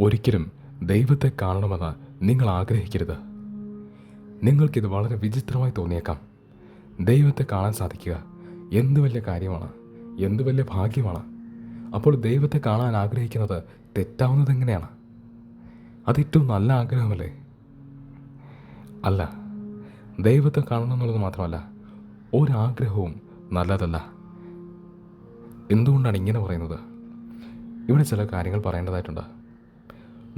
ഒരിക്കലും ദൈവത്തെ കാണണമെന്ന് നിങ്ങൾ ആഗ്രഹിക്കരുത്. നിങ്ങൾക്കിത് വളരെ വിചിത്രമായി തോന്നിയേക്കാം. ദൈവത്തെ കാണാൻ സാധിക്കുക എന്ത് വലിയ കാര്യമാണ് എന്ത് വലിയ ഭാഗ്യമാണ്. അപ്പോൾ ദൈവത്തെ കാണാൻ ആഗ്രഹിക്കുന്നത് തെറ്റാവുന്നത് എങ്ങനെയാണ്? അത് ഏറ്റവും നല്ല ആഗ്രഹമല്ലേ? അല്ല ദൈവത്തെ കാണണം എന്നുള്ളത് മാത്രമല്ല ഒരാഗ്രഹവും നല്ലതല്ല. എന്തുകൊണ്ടാണ് ഇങ്ങനെ പറയുന്നത്? ഇവിടെ ചില കാര്യങ്ങൾ പറയേണ്ടതായിട്ടുണ്ട്.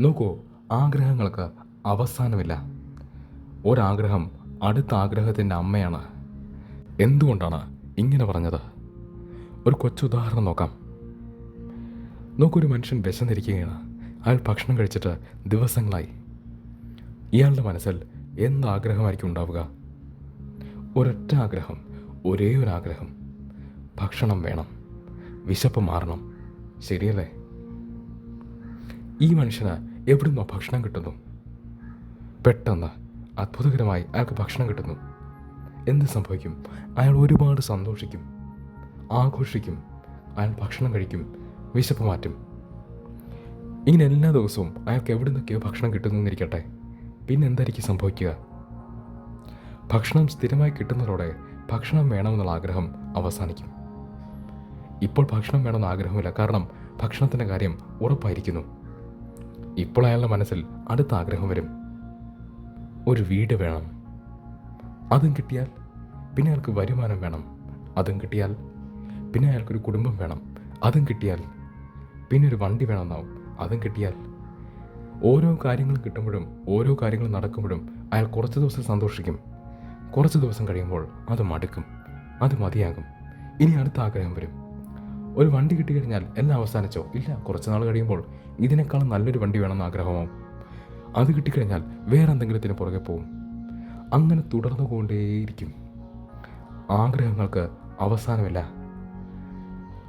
നോക്കൂ ആഗ്രഹങ്ങൾക്ക് അവസാനമില്ല. ഒരാഗ്രഹം അടുത്ത ആഗ്രഹത്തിന്റെ അമ്മയാണ്. എന്തുകൊണ്ടാണ് ഇങ്ങനെ പറഞ്ഞത്? ഒരു കൊച്ചുദാഹരണം നോക്കാം. നോക്കൊരു മനുഷ്യൻ വിശന്നിരിക്കുകയാണ്. അയാൾ ഭക്ഷണം കഴിച്ചിട്ട് ദിവസങ്ങളായി. ഇയാളുടെ മനസ്സിൽ എന്താഗ്രഹമായിരിക്കും ഉണ്ടാവുക? ഒരൊറ്റ ആഗ്രഹം ഒരേ ഒരു ആഗ്രഹം. ഭക്ഷണം വേണം വിശപ്പ് മാറണം. ശരിയല്ലേ? ഈ മനുഷ്യന് എവിടുന്നോ ഭക്ഷണം കിട്ടുന്നു. പെട്ടെന്ന് അത്ഭുതകരമായി അയാൾക്ക് ഭക്ഷണം കിട്ടുന്നു. എന്ത് സംഭവിക്കും? അയാൾ ഒരുപാട് സന്തോഷിക്കും. ആഘോഷിക്കും. അയാൾ ഭക്ഷണം കഴിക്കും. വിശപ്പ് മാറ്റും. ഇങ്ങനെ എല്ലാ ദിവസവും അയാൾക്ക് എവിടെ നിന്നൊക്കെയോ ഭക്ഷണം കിട്ടുന്നു എന്നിരിക്കട്ടെ പിന്നെ എന്തായിരിക്കും സംഭവിക്കുക? ഭക്ഷണം സ്ഥിരമായി കിട്ടുന്നതോടെ ഭക്ഷണം വേണമെന്നുള്ള ആഗ്രഹം അവസാനിക്കും. ഇപ്പോൾ ഭക്ഷണം വേണമെന്ന ആഗ്രഹമില്ല കാരണം ഭക്ഷണത്തിന്റെ കാര്യം ഉറപ്പായിരിക്കുന്നു. ഇപ്പോൾ അയാളുടെ മനസ്സിൽ അടുത്ത ആഗ്രഹം വരും. ഒരു വീട് വേണം. അതും കിട്ടിയാൽ പിന്നെ അയാൾക്ക് വരുമാനം വേണം. അതും കിട്ടിയാൽ പിന്നെ അയാൾക്കൊരു കുടുംബം വേണം. അതും കിട്ടിയാൽ പിന്നെ ഒരു വണ്ടി വേണമെന്നാവും. അതും കിട്ടിയാൽ ഓരോ കാര്യങ്ങൾ കിട്ടുമ്പോഴും ഓരോ കാര്യങ്ങൾ നടക്കുമ്പോഴും അയാൾ കുറച്ച് ദിവസം സന്തോഷിക്കും. കുറച്ച് ദിവസം കഴിയുമ്പോൾ അത് മടുക്കും. അത് മതിയാകും. ഇനി അടുത്ത ആഗ്രഹം വരും. ഒരു വണ്ടി കിട്ടിക്കഴിഞ്ഞാൽ എല്ലാം അവസാനിച്ചോ? ഇല്ല കുറച്ച് നാൾ കഴിയുമ്പോൾ ഇതിനേക്കാളും നല്ലൊരു വണ്ടി വേണമെന്ന് ആഗ്രഹമാവും. അത് കിട്ടിക്കഴിഞ്ഞാൽ വേറെ എന്തെങ്കിലത്തിന് പുറകെ പോവും. അങ്ങനെ തുടർന്നു കൊണ്ടേയിരിക്കും ആഗ്രഹങ്ങൾക്ക് അവസാനമില്ല.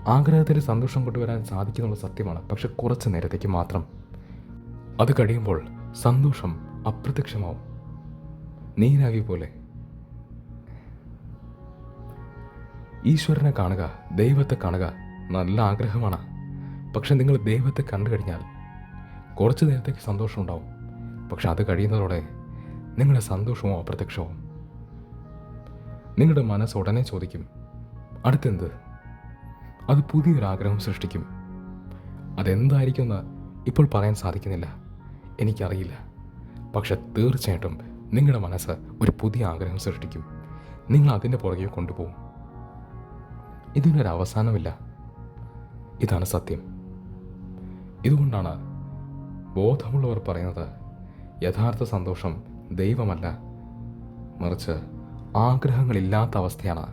ആഗ്രഹത്തിന് സന്തോഷം കൊണ്ടുവരാൻ സാധിക്കുന്നുള്ള സത്യമാണ്. പക്ഷെ കുറച്ച് നേരത്തേക്ക് മാത്രം. അത് കഴിയുമ്പോൾ സന്തോഷം അപ്രത്യക്ഷമാവും. നീരാവി പോലെ. ഈശ്വരനെ കാണുക ദൈവത്തെ കാണുക നല്ല ആഗ്രഹമാണ്. പക്ഷെ നിങ്ങൾ ദൈവത്തെ കണ്ടു കഴിഞ്ഞാൽ കുറച്ച് നേരത്തേക്ക് സന്തോഷം ഉണ്ടാവും. പക്ഷെ അത് കഴിയുന്നതോടെ നിങ്ങളുടെ സന്തോഷവും അപ്രത്യക്ഷവും നിങ്ങളുടെ മനസ്സ് ഉടനെ ചോദിക്കും. അടുത്തെന്ത്? അത് പുതിയൊരാഗ്രഹം സൃഷ്ടിക്കും. അതെന്തായിരിക്കുമെന്ന് ഇപ്പോൾ പറയാൻ സാധിക്കുന്നില്ല. എനിക്കറിയില്ല. പക്ഷെ തീർച്ചയായിട്ടും നിങ്ങളുടെ മനസ്സ് ഒരു പുതിയ ആഗ്രഹം സൃഷ്ടിക്കും. നിങ്ങൾ അതിന്റെ പുറകെ കൊണ്ടുപോകും. ഇതിനൊരു അവസാനമില്ല ഇതാണ് സത്യം. ഇതുകൊണ്ടാണ് ബോധമുള്ളവർ പറയുന്നത് യഥാർത്ഥ സന്തോഷം ദൈവമല്ല മറിച്ച് ആഗ്രഹങ്ങളില്ലാത്ത അവസ്ഥയാണ്.